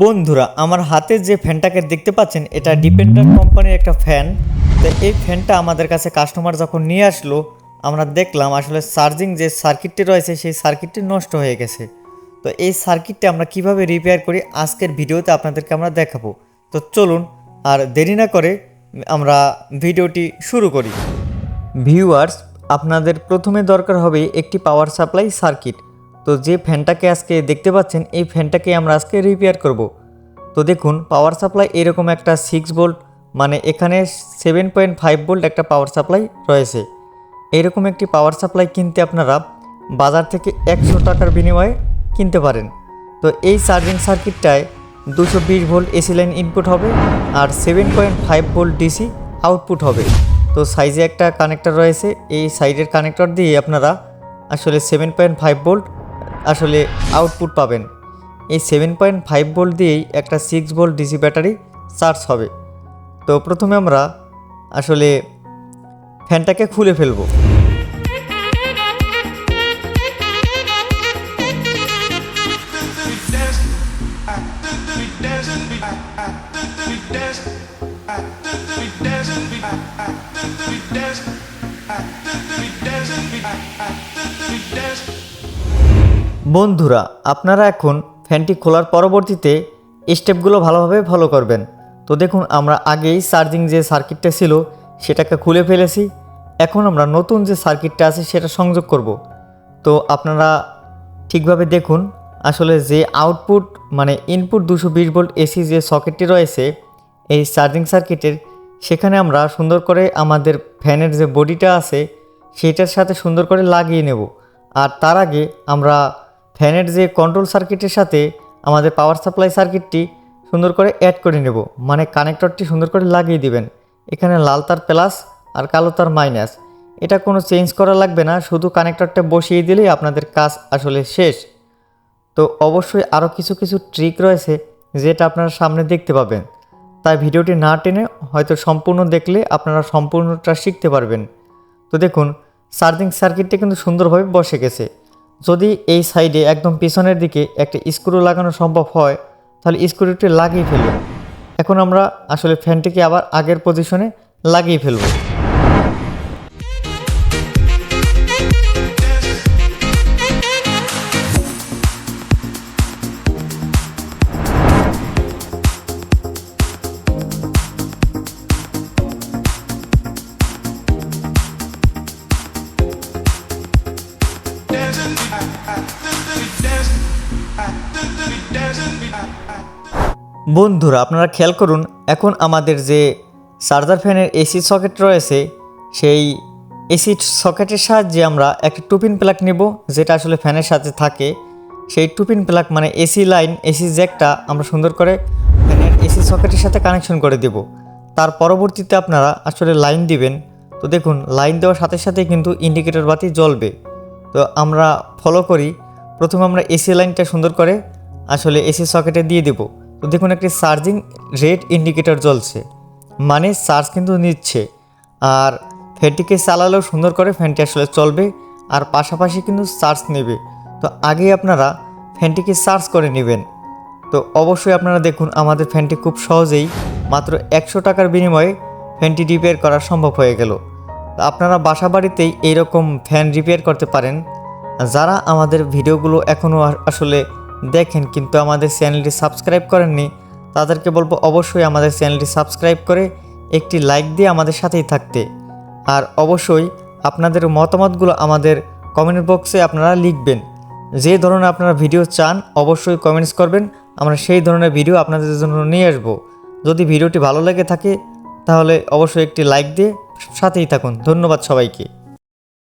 বন্ধুরা, আমার হাতে যে ফ্যানটাকে দেখতে পাচ্ছেন, এটা ডিপেন্ডার কোম্পানির একটা ফ্যান। তো এই ফ্যানটা আমাদের কাছে কাস্টমার যখন নিয়ে আসলো, আমরা দেখলাম আসলে চার্জিং যে সার্কিটটি রয়েছে, সেই সার্কিটটি নষ্ট হয়ে গেছে। তো এই সার্কিটটি আমরা কীভাবে রিপেয়ার করি, আজকের ভিডিওতে আপনাদেরকে আমরা দেখাবো। তো চলুন, আর দেরি না করে আমরা ভিডিওটি শুরু করি। ভিউয়ার্স আপনাদের প্রথমে দরকার হবে একটি পাওয়ার সাপ্লাই সার্কিট তো যে ফ্যানটাকে আজকে দেখতে পাচ্ছেন, এই ফ্যানটাকে আমরা আজকে রিপেয়ার করব। তো দেখুন পাওয়ার সাপ্লাই এরকম একটা সিক্স ভোল্ট মানে এখানে সেভেন পয়েন্ট ফাইভ ভোল্ট একটা পাওয়ার সাপ্লাই রয়েছে। এরকম একটি পাওয়ার সাপ্লাই কিনতে আপনারা বাজার থেকে একশো টাকার বিনিময়ে কিনতে পারেন। তো এই চার্জিং সার্কিটটায় দুশো বিশ ভোল্ট এসি লাইন ইনপুট হবে আর seven point five volt DC output হবে। তো সাইজে একটা কানেক্টর রয়েছে, এই সাইডের কানেক্টর দিয়ে আপনারা আসলে সেভেন পয়েন্ট ফাইভ ভোল্ট আসলে আউটপুট পাবেন। এই সেভেন পয়েন্ট ফাইভ ভোল্ট দিয়েই একটা six volt DC battery charge হবে। তো প্রথমে আমরা আসলে ফ্যানটাকে খুলে ফেলব। বন্ধুরা, আপনারা এখন ফ্যানটি খোলার পরবর্তীতে স্টেপগুলো ভালোভাবে ফলো করবেন। তো দেখুন, আমরা আগেই চার্জিং যে সার্কিটটা ছিল, সেটাকে খুলে ফেলেছি। এখন আমরা নতুন যে সার্কিটটা আছে, সেটা সংযোগ করব। তো আপনারা ঠিকভাবে দেখুন, আসলে যে আউটপুট মানে ইনপুট দুশো বিশ ভোল্ট এসি যে সকেটটি রয়েছে, এই চার্জিং সার্কিটের সেখানে আমরা সুন্দর করে আমাদের ফ্যানের যে বডিটা আছে, সেটার সাথে সুন্দর করে লাগিয়ে নেব। আর তার আগে আমরা ফ্যানের যে কন্ট্রোল সার্কিটের সাথে আমাদের পাওয়ার সাপ্লাই সার্কিটটি সুন্দর করে অ্যাড করে নেব। মানে কানেক্টরটি সুন্দর করে লাগিয়ে দিবেন। এখানে লাল তার প্লাস আর কালো তার মাইনাস এটা কোনো চেঞ্জ করা লাগবে না, শুধু কানেক্টরটা বসিয়ে দিলেই আপনাদের কাজ আসলে শেষ। তো অবশ্যই আরও কিছু কিছু ট্রিক রয়েছে যেটা আপনারা সামনে দেখতে পাবেন। তাই ভিডিওটি না টেনে হয়তো সম্পূর্ণ দেখলে আপনারা সম্পূর্ণটা শিখতে পারবেন। তো দেখুন চার্জিং সার্কিটটা কিন্তু সুন্দরভাবে বসে গেছে। যদি এই সাইডে একদম পিছনের দিকে একটা স্ক্রু লাগানো সম্ভব হয়, তাহলে স্ক্রুটি লাগিয়ে ফেলব এখন আমরা আসলে ফ্যানটিকে আবার আগের পজিশনে লাগিয়ে ফেলব। বন্ধুরা, আপনারা খেয়াল করুন, এখন আমাদের যে চার্জার ফ্যানের এসি সকেট রয়েছে, সেই এসি সকেটের সাহায্যে আমরা একটা টুপিন প্লাক নেব, যেটা আসলে ফ্যানের সাথে থাকে। সেই টুপিন প্লাক মানে এসি লাইন, এসি জ্যাকটা আমরা সুন্দর করে ফ্যানের এসি সকেটের সাথে কানেকশন করে দেব। তার পরবর্তীতে আপনারা আসলে লাইন দিবেন। তো দেখুন, লাইন দেওয়ার সাথে সাথে কিন্তু ইন্ডিকেটর বাতি জ্বলবে। তো আমরা ফলো করি। প্রথমে আমরা এসি লাইনটা সুন্দর করে আসলে এসি সকেটে দিয়ে দেব। দেখুন একটি চার্জিং রেড ইন্ডিকেটর জ্বলছে। মানে চার্জ কিন্তু নিচ্ছে। আর ফ্যানটিকে চালালেও সুন্দর করে ফ্যানটি আসলে চলবে আর পাশাপাশি কিন্তু চার্জ নেবে। তো আগে আপনারা ফ্যানটিকে চার্জ করে নেবেন। তো অবশ্যই আপনারা দেখুন আমাদের ফ্যানটি খুব সহজেই মাত্র একশো টাকার বিনিময়ে ফ্যানটি রিপেয়ার করা সম্ভব হয়ে গেল। আপনারা বাসা বাড়িতেই এইরকম ফ্যান রিপেয়ার করতে পারেন। যারা আমাদের ভিডিওগুলো এখনও আসলে দেখেন কিন্তু আমাদের চ্যানেলটি সাবস্ক্রাইব করেননি, তাদেরকে বলব অবশ্যই আমাদের চ্যানেলটি সাবস্ক্রাইব করে একটি লাইক দিয়ে আমাদের সাথেই থাকতে। আর অবশ্যই আপনাদের মতামতগুলো আমাদের কমেন্ট বক্সে আপনারা লিখবেন। যে ধরনের আপনারা ভিডিও চান, অবশ্যই কমেন্টস করবেন, আমরা সেই ধরনের ভিডিও আপনাদের জন্য নিয়ে আসব। যদি ভিডিওটি ভালো লেগে থাকে, তাহলে অবশ্যই একটি লাইক দিয়ে সাথেই থাকুন। ধন্যবাদ সবাইকে।